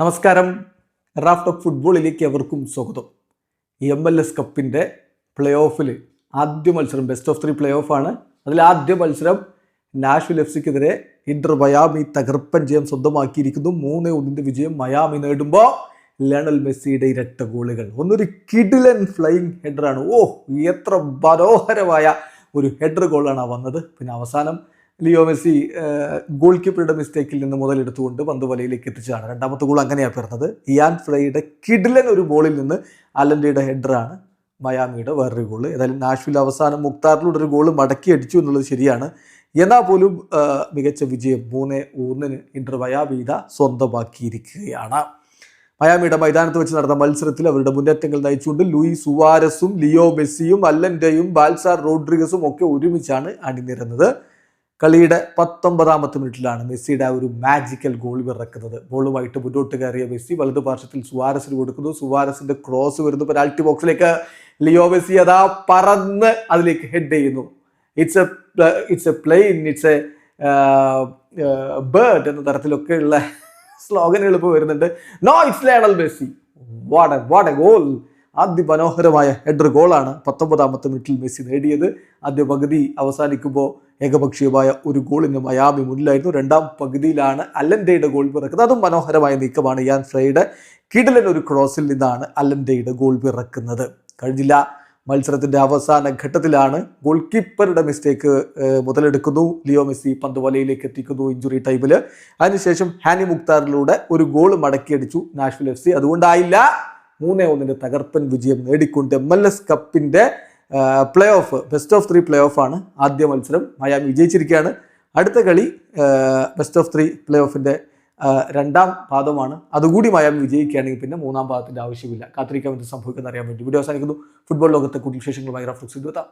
നമസ്കാരം. Raft of ഫുട്ബോളിലേക്ക് എവർക്കും സ്വാഗതം. എം എൽ എസ് കപ്പിന്റെ പ്ലേ ഓഫിൽ ആദ്യ മത്സരം ബെസ്റ്റ് ഓഫ് ത്രീ പ്ലേ ആണ്. അതിൽ ആദ്യ മത്സരം നാഷ്വിൽ എഫ് സിക്കെതിരെ ഇന്റർ മയാമി തകർപ്പൻ ജയം സ്വന്തമാക്കിയിരിക്കുന്നു. മൂന്ന് ഒന്നിന്റെ വിജയം മയാമി നേടുമ്പോൾ ലയണൽ മെസ്സിയുടെ ഇരട്ട ഗോളുകൾ. ഒന്നൊരു കിഡിലൻ ഫ്ലൈയിങ് ഹെഡറാണ് ഓ എത്ര മനോഹരമായ ഒരു ഹെഡർ ഗോളാണ് വന്നത്. പിന്നെ അവസാനം ലിയോ മെസ്സി ഗോൾ കീപ്പറുടെ മിസ്റ്റേക്കിൽ നിന്ന് മുതലെടുത്തുകൊണ്ട് പന്ത് വലയിലേക്ക് എത്തിച്ചതാണ്. രണ്ടാമത്തെ ഗോൾ അങ്ങനെയാണ് പിറന്നത് ഇയാൻ ഫ്ലൈയുടെ കിഡിലൻ ഒരു ബോളിൽ നിന്ന് അലൻഡിയുടെ ഹെഡറാണ് മയാമിയുടെ വേറൊരു ഗോൾ. ഏതായാലും നാഷ്വിൽ അവസാനം മുക്താറിലൂടെ ഒരു ഗോൾ മടക്കി അടിച്ചു എന്നുള്ളത് ശരിയാണ്. എന്നാൽ പോലും മികച്ച വിജയം മൂന്ന് ഒന്നിന് ഇന്റർ മയാമീത സ്വന്തമാക്കിയിരിക്കുകയാണ്. മയാമിയുടെ മൈതാനത്ത് വെച്ച് നടന്ന മത്സരത്തിൽ അവരുടെ മുന്നേറ്റങ്ങൾ നയിച്ചുകൊണ്ട് ലൂയി സുവാരസും ലിയോ മെസ്സിയും അല്ലന്റെയും ബാൽസാർ റോഡ്രിഗസും ഒക്കെ ഒരുമിച്ചാണ് അണിനിരന്നത്. കളിയുടെ പത്തൊമ്പതാമത്തെ മിനിറ്റിലാണ് മെസ്സിയുടെ ആ ഒരു മാജിക്കൽ ഗോൾ വിറക്കുന്നത് ബോളുമായിട്ട് മുന്നോട്ട് കയറിയ മെസ്സി വലതു പാർശ്വത്തിൽ സുവാരസിന് കൊടുക്കുന്നു. സുവാരസിന്റെ ക്രോസ് വരുന്നു. പെനാൽറ്റി ബോക്സിലേക്ക് ലിയോ മെസ്സി അതാ പറന്ന് അതിലേക്ക് ഹെഡ് ചെയ്യുന്നു. It's a it's a plane it's a bird എന്ന തരത്തിലൊക്കെയുള്ള സ്ലോഗനുകൾ ഇപ്പോൾ വരുന്നുണ്ട്. No it's Lionel Messi what a what a goal അതിമനോഹരമായ ഹെഡർ ഗോളാണ് പത്തൊമ്പതാമത്തെ മിനിറ്റിൽ മെസ്സി നേടിയത്. ആദ്യ പകുതി അവസാനിക്കുമ്പോൾ ഏകപക്ഷീയമായ ഒരു ഗോളിന് മയാമി മുന്നിലായിരുന്നു. രണ്ടാം പകുതിയിലാണ് അല്ലൻഡയുടെ ഗോൾ പിറക്കുന്നത്. അതും മനോഹരമായ നീക്കമാണ്. യാൻ ഫ്രൈയുടെ കിടലൻ ഒരു ക്രോസിൽ നിന്നാണ് അല്ലൻഡയുടെ ഗോൾ പിറക്കുന്നത്. കഴിഞ്ഞില്ല മത്സരത്തിന്റെ അവസാന ഘട്ടത്തിലാണ് ഗോൾ കീപ്പറുടെ മിസ്റ്റേക്ക് മുതലെടുക്കുന്നു. ലിയോ മെസ്സി പന്ത് വലയിലേക്ക് എത്തിക്കുന്നു ഇഞ്ചുറി ടൈമിൽ അതിനുശേഷം ഹാനി മുക്താറിലൂടെ ഒരു ഗോൾ മടക്കിയടിച്ചു നാഷണൽ എഫ് സി. അതുകൊണ്ടായില്ല മൂന്നേ ഒന്നിന്റെ തകർപ്പൻ വിജയം നേടിക്കൊണ്ട് എം എൽ എസ് കപ്പിന്റെ play off best of three play off ആണ് ആദ്യ മത്സരം. മയാമി വിജയിച്ചിരിക്കുകയാണ്. അടുത്ത കളി ബെസ്റ്റ് ഓഫ് ത്രീ പ്ലേ ഓഫിന്റെ രണ്ടാം പാദമാണ്. അതുകൂടി മയാമി വിജയിക്കുകയാണെങ്കിൽ പിന്നെ മൂന്നാം പാദത്തിന്റെ ആവശ്യമില്ല. കാത്തിരിക്കാൻ എന്ത് സംഭവിക്കുന്ന അറിയാൻ വേണ്ടി. വീഡിയോ അവസാനിക്കുന്നു. ഫുട്ബോൾ ലോകത്തെ കൂടുതൽ വിശേഷങ്ങളുമായി റഫ്ലക്സ് എത്താം